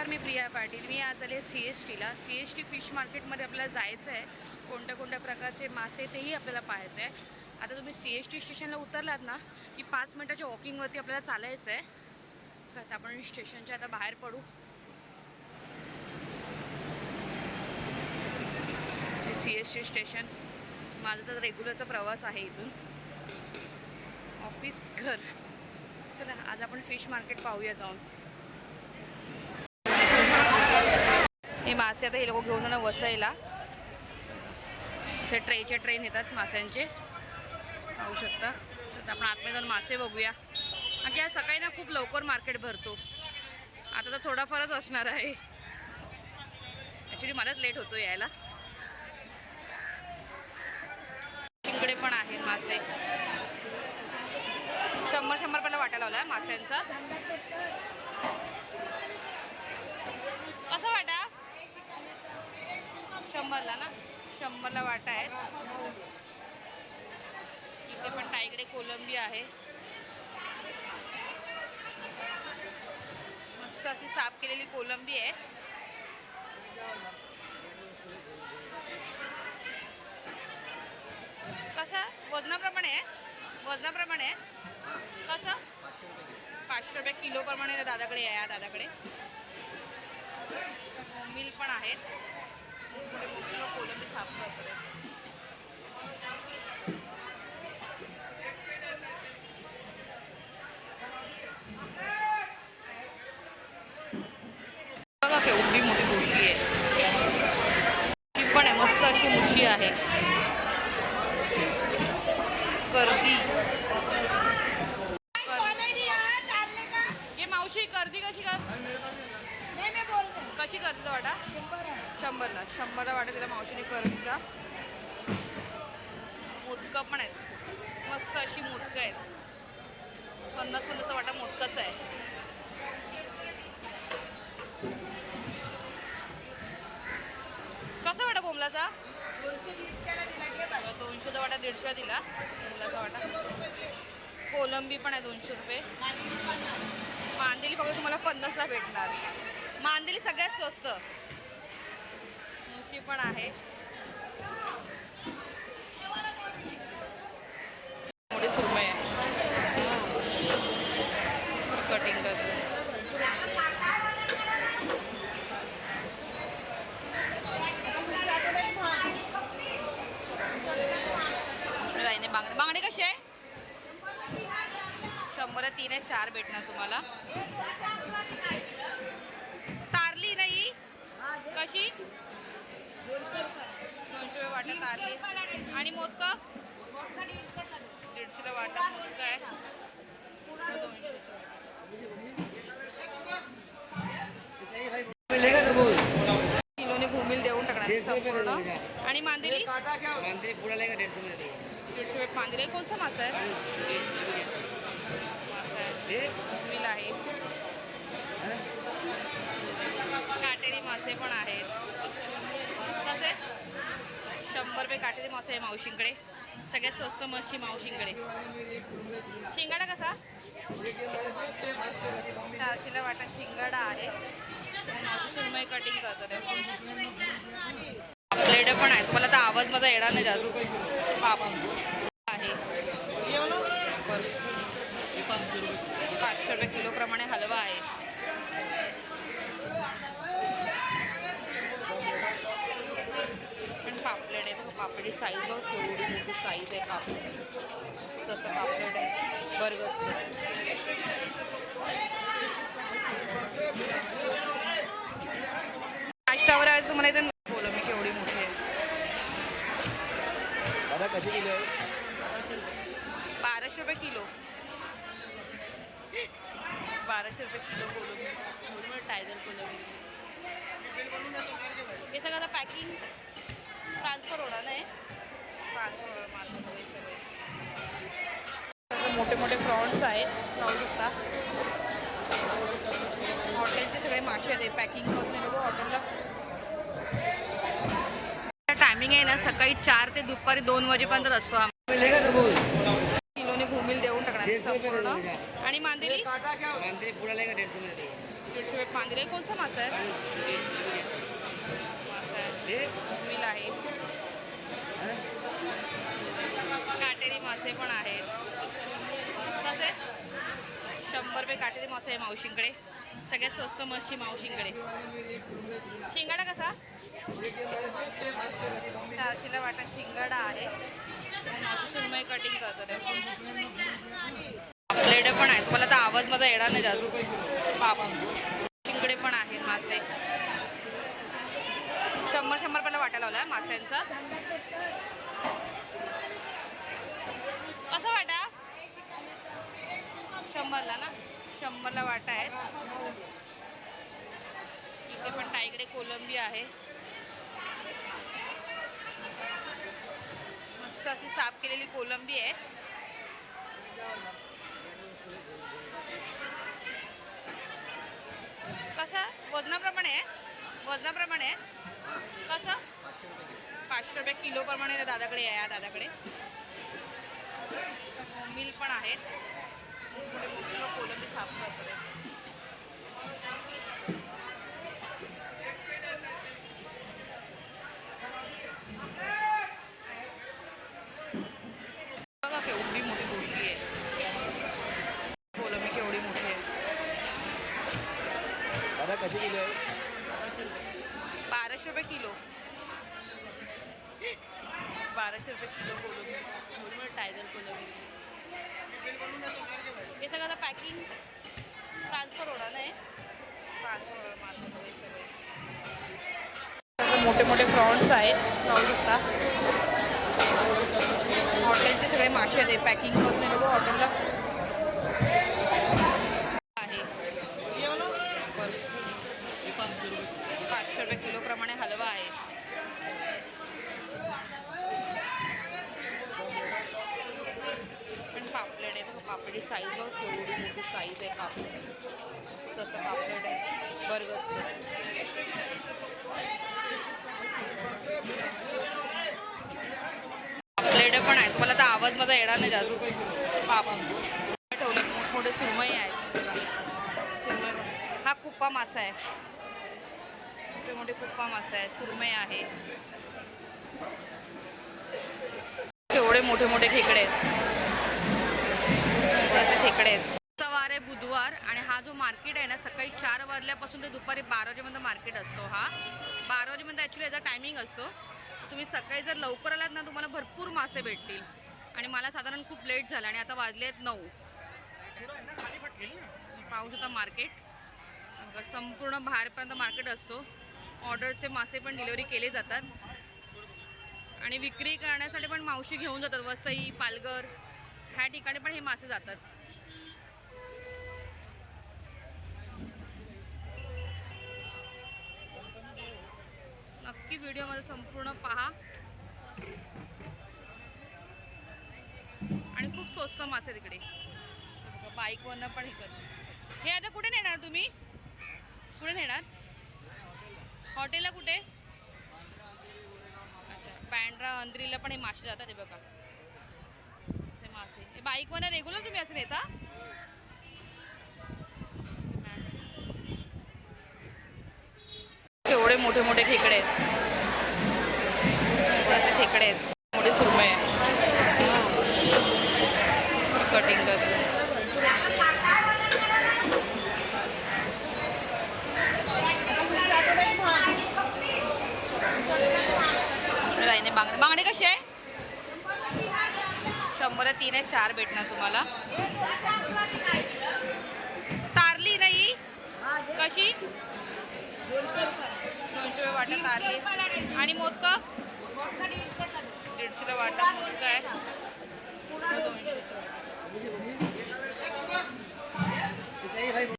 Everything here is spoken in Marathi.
नमस्कार मी प्रिया पाटील. मी आज आले सी एस टीला. सी एस टी फिश मार्केटमध्ये आपल्याला जायचं आहे. कोणत्या कोणत्या प्रकारचे मासे तेही आपल्याला पाहायचं आहे. आता तुम्ही सी एस टी स्टेशनला उतरलात ना की पाच मिनटाच्या वॉकिंगवरती आपल्याला चालायचं आहे. तर आता आपण स्टेशनच्या आता बाहेर पडू. C S T station. माझा तर रेग्युलरचा प्रवास आहे इथून. ऑफिस घर. चला आज आपण फिश मार्केट पाहूया जाऊन. हे मासे आता हे लोक घेऊन जाणार वसायला. असे ट्रेच्या ट्रेन येतात माशांचे. पाहू शकता. तर आपण आतमध्ये जाऊन मासे बघूया. आणि आज सकाळी ना खूप लवकर मार्केट भरतो. आता तर थोडाफारच असणार आहे. ॲक्च्युली मलाच लेट होतो यायला. चिंकडे पण आहेत मासे. शंभर शंभर रुपयाला वाटायला लावला माशांचा कसा वाटा शंभरला ना? शंभरला वाटा आहे इथे पण ताईकडे कोलंबी आहे. मस्त अशी साफ केलेली कोलंबी आहे. कसं? वजनाप्रमाणे आहे. वजनाप्रमाणे आहे. कसं? पाचशे रुपये किलोप्रमाणे दादाकडे आहे या दादाकडे. मिल पण आहेत. पुढे मोठी कोलंबी साफ करतात बघा केवढी मोठी मुशी आहे ती पण आहे मस्त अशी मुशी आहे गर्दी हे मावशी गर्दी कशी कर कशी करते तो वाटा शंभरला शंभरला वाटा तिला मावशीने करंजीचा मोदकं पण आहेत. मस्त अशी मोदकं आहेत. पन्नास पन्नासचा वाटा मोदकाच आहे. कसा वाटा बोमलाचा दोनशेचा वाटा दीडशे दिला. बोमलाचा वाटा. कोलंबी पण आहे दोनशे रुपये. मांदेली फक्त तुम्हाला पन्नासला भेटणार. मांदेली सगळ्यात स्वस्त. मुशी पण आहे. बांगडे बांगडे कसे आहे शंभर तीन आहे चार भेटणार तुम्हाला. आणि मोदक दीडशेला वाटा मोदक आहे. दोनशे किलोने भूमील देऊन टाकणार संपूर्ण. आणि मांदेली? मंदिर पूरा लेगा डेढ़ सौ दीडशे रुपये. मांदेली कोणचा मासा आहे? मासा आहे. भूमील आहे. काटेरी मासे पण आहेत. कसे शंभर काटेरी मासा आहे मावशींकडे. सगळ्यात स्वस्त मच्छी मावशींकडे. शिंगाडा कसा? चारशेला वाटा शिंगाडा आहे. आणि सुरमई कटिंग करतो प्लेट पण आहे तुम्हाला तर आवाज माझा येणार नाही जास्त. पाप आहे. पाचशे रुपये किलो प्रमाणे हलवा आहे पण पापलेट आहे बघा पापडी साईज बघ केवढी मोठी साईज आहे पापलेट असं पापलेट आहे. बर्गरचं नाश्तावर आहे तुम्हाला इथे बोला. मी केवढी मोठी आहे. बाराशे रुपये किलो. बाराशे रुपये किलो कोलंबी टायगर कोलंबी. हे सगळं पॅकिंग ट्रान्सफर होणार नाही. ट्रान्सफर होणार सगळे. मोठे मोठे प्रॉन्स आहेत पाहू शकता हॉटेलचे सगळे मासे आहेत पॅकिंग करून लोक हॉटेलला टायमिंग आहे ना सकाळी चार ते दुपारी दोन वाजेपर्यंत असतो हा. किलोने भूमील देऊन टाकणार दीडशे संपूर्ण आणि मांदेली? मंदिर पूरा लेगा डेढ़ सौ में दे दीडशे रुपये. पांढरे कोणचा मासा आहे? आहे. काटेरी मासे पण आहेत. कसे? शंभर रुपये काटेरी मासे आहे मावशींकडे. सगळ्यात स्वस्त मच्छी मावशींकडे. शिंगाडा कसा? चारशेला वाटा शिंगाडा आहे. सुरमई कटिंग करतो प्लेट पण आहेत. मला तर आवाज माझा येणार नाही जास्त. बाबा. शिंगडे पण आहेत मासे. शंभर शंभर रुपयाला वाटा लावला मास्यांचा कसा वाटा? शंभरला ना? शंभरला वाटा आहे. इथे पण ताईकडे कोलंबी आहे. मस्त अशी साफ केलेली कोलंबी आहे. कसा? वजनाप्रमाणे आहे. वजनाप्रमाणे आहे. कसं? पाचशे रुपये किलो प्रमाणे दादाकडे आहे या दादाकडे. मिल पण आहेत. कोलंबी साफ करतो बघा केवढी मोठी गोष्टी आहे कोलंबी केवढी मोठी आहे दादा कशी किलो आहे बाराशे रुपये किलो. बाराशे रुपये किलो कोलंबी टायगर कोलंबी. हे सगळं पॅकिंग ट्रान्सफर होणार नाही. ट्रान्सफर होणार सगळे. मोठे मोठे प्रॉन्स आहेत खाऊ शकता हॉटेलचे सगळे मासे आहेत पॅकिंग करून हॉटेलला आहे पाचशे रुपये किलो प्रमाणे हलवा आहे पण पापलेट आहे. बघा पापडी साईज बघा थोडी मोठी साईज आहे पापड. तसं पापड आहे बर्गरचं. पापलेट पण आहेत. तुम्हाला तर आवाज माझा येणार नाही जास्त पापा ठेवले मोठमोठे सुरमई आहेत. सुरमई हा कुप्पा मासा आहे. मोठे मोठे कुप्पा मासा आहे. सुरमई आहे. एवढे मोठे मोठे खेकडे आहेत. मोठे खेकडे आहेत. सवार आहे बुधवार आणि हा जो मार्केट आहे ना सकाळी चार वाजल्यापासून ते दुपारी बारा वाजेपर्यंत मार्केट असतो हा. बारा वाजेपर्यंत ॲक्च्युली याचा टायमिंग असतो. तुम्ही सकाळी जर लवकर आलात ना तुम्हाला भरपूर मासे भेटतील. आणि मला साधारण खूप लेट झाला आणि आता वाजले आहेत नऊ. पाहू शकता मार्केट. संपूर्ण बाहेरपर्यंत मार्केट असतो. ऑर्डरचे मासे पण डिलिव्हरी केले जातात. आणि विक्री करण्यासाठी पण मावशी घेऊन जातात वसई पालघर. ह्या ठिकाणी पण हे मासे जातात. नक्की व्हिडिओमध्ये संपूर्ण पहा. आणि खूप स्वस्त मासे तिकडे. बाईकवरनं पण इकडे हे आता कुठे नेणार तुम्ही? कुठे नेणार? हॉटेलला कुठे? अच्छा पॅन्ड्रा अंद्रीला पण हे मासे जातात हे बघा. मासे बाईकवरनं रेग्युलर तुम्ही असं नेता? मॅट. केवढे मोठे मोठे खेकडे आहेत. खेकडे आहेत. मोठे सुरमई आहे कटिंग करते. बांगडे. बांगडे कसे आहे नंबर तीन आहे चार भेटणार तुम्हाला. तारली नाही कशी? दोनशे रुपये वाटत तारली. आणि मोदक? दीडशे रुपये वाटत मोदक आहे. दोनशे